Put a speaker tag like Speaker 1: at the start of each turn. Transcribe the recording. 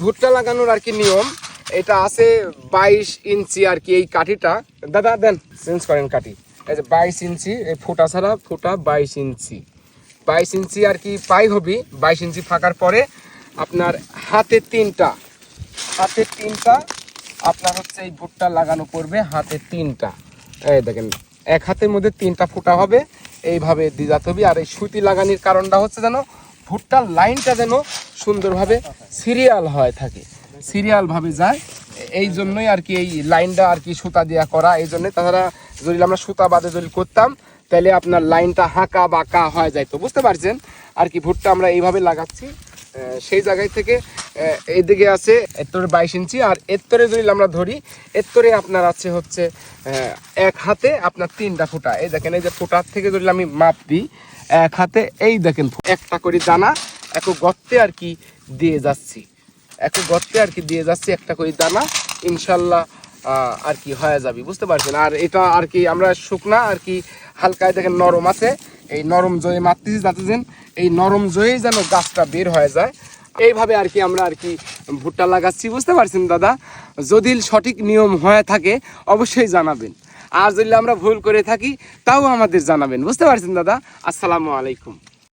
Speaker 1: ভুট্টা লাগানোর আর কি নিয়ম। এটা আছে বাইশ ইঞ্চি আর কি এই কাঠিটা। দাদা, দেন, চেঞ্জ করেন কাঠি। এই যে বাইশ ইঞ্চি, এই ফোটা ছাড়া ফোটা বাইশ ইঞ্চি। বাইশ ইঞ্চি আর কি পাই হবি। বাইশ ইঞ্চি ফাঁকার পরে আপনার হাতে তিনটা। হাতে তিনটা, আপনার হচ্ছে এই ভুট্টা লাগানো করবে হাতে তিনটা। এই দেখেন, এক হাতের মধ্যে তিনটা ফুটা হবে। এইভাবে যেতে হবে। আর এই সুতি লাগানোর কারণটা হচ্ছে যেন ভুট্টার লাইনটা যেন সুন্দরভাবে সিরিয়াল হয় থাকে। সিরিয়াল ভাবে যায়। এই জন্যই আর কি এই লাইনটা আর কি সুতা দেওয়া করা। এই জন্যই তাছাড়া যদি আমরা সুতা বাদে যদি করতাম তাহলে আপনার লাইনটা হাঁকা বাঁকা হয়ে যাইতো। বুঝতে পারছেন? আর কি ভুট্টা আমরা এইভাবে লাগাচ্ছি। সেই জায়গায় থেকে আহ, এইদিকে আছে এত্তরে বাইশ ইঞ্চি। আর এত্তরে যদি আমরা ধরি এত্তরে আপনার আছে হচ্ছে এক হাতে আপনার তিনটা ফুটা। এই দেখেন এই যে ফুটার থেকে যদি আমি মাপ দিই এক হাতে এই দেখেন একটা করে দানা এক গর্তে আর কি দিয়ে যাচ্ছি। এক গর্তে আর কি দিয়ে যাচ্ছি একটা করে দানা, ইনশাল্লাহ আর কি হয়ে যাবে, বুঝতে পারছেন? আর এটা আর কি আমরা শুকনা আর কি হালকায় দেখেন নরম আছে, এই নরম জয়ে মারতেছি, যাতে যেন এই নরম জয়েই যেন গাছটা বের হয়ে যায়। এইভাবে আর কি আমরা আর কি ভুট্টা লাগাচ্ছি, বুঝতে পারছেন দাদা? যদি সঠিক নিয়ম হয়ে থাকে, অবশ্যই জানাবেন। আর যদি আমরা ভুল করে থাকি, তাও আমাদের জানাবেন, বুঝতে পারছেন দাদা? আসসালামু আলাইকুম।